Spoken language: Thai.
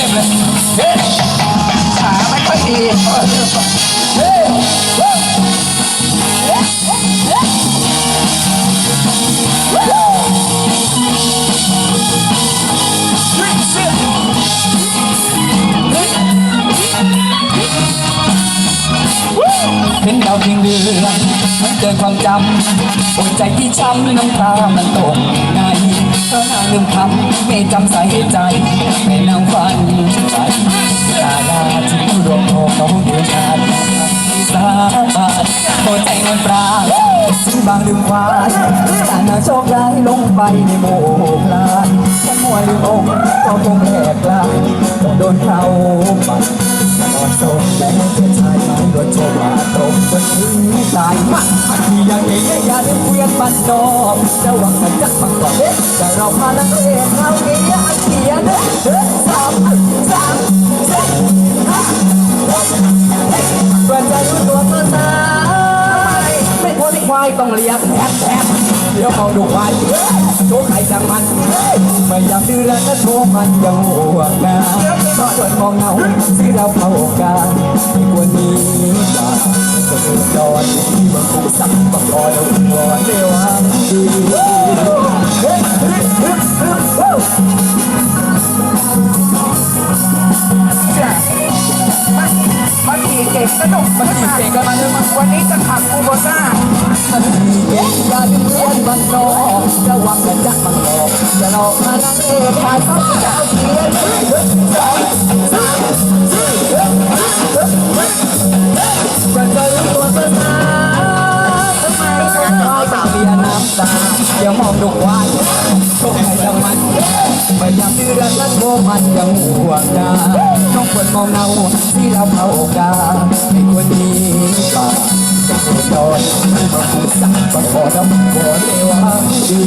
เป็นดาวเพียงเดือนมันเกินความจำปวดใจที่ช้ำน้ำตามันตกไง ลืมคำไม่จำสาเหตุใจไม่นางฝันไปตาลาที่รวมโทเขาเดือนทานที่สาบานโทษใจมันปราณซึ่งบางลืมควายแต่นาโชคร้ายลงไปในโมกลานฉันมัวลืมองค์ก็คงแหลกลายต้องโดนเขาปัด อดโซนและเป็นชายไม้รถโชว์มาตรงบนถึงตายมาที่ยังเองอย่าลืมเวียนบันดอกจะหวังมันจะฟังก่อนเด็กจะเราพานักเรียนเราเรียนเขียนเดินสามสามเจ็ดห้าหกเพื่อนจะรู้ตัวเมื่อไหร่ไม่พ้นควายต้องเลี้ยงแทบแทบเดี๋ยวมองดูควายโชว์ใครจังมันไม่อยากดื้อแล้วก็โชว์มันยังห่วงนะ มองเงาที่เราเข้ากันที่ควรมีมาจะเกิดจอดที่มันคงสั่งต้องรอแล้วรอเร็วฮังดีจ้ะมันขี่เก่งสนุกมันขี่เก่งกันมาเลยมันวันนี้จะขับคูโบต้ามันขี่เก่งอย่าลืมเรียนบันนอกจะหวังจะจักมันหลอกจะหลอกมานั่งเอพายต้อง ตาอย่ามองดูควายโชคใครจังมันไม่อยากดื้อรั้นนั้นโมมันยังห่วงนาต้องควรมองเงาที่เราเผาโอกาสไม่ควรมีป่าจะควรโดนมันมาพูดสั่งมาขอน้ำขอเร็วดี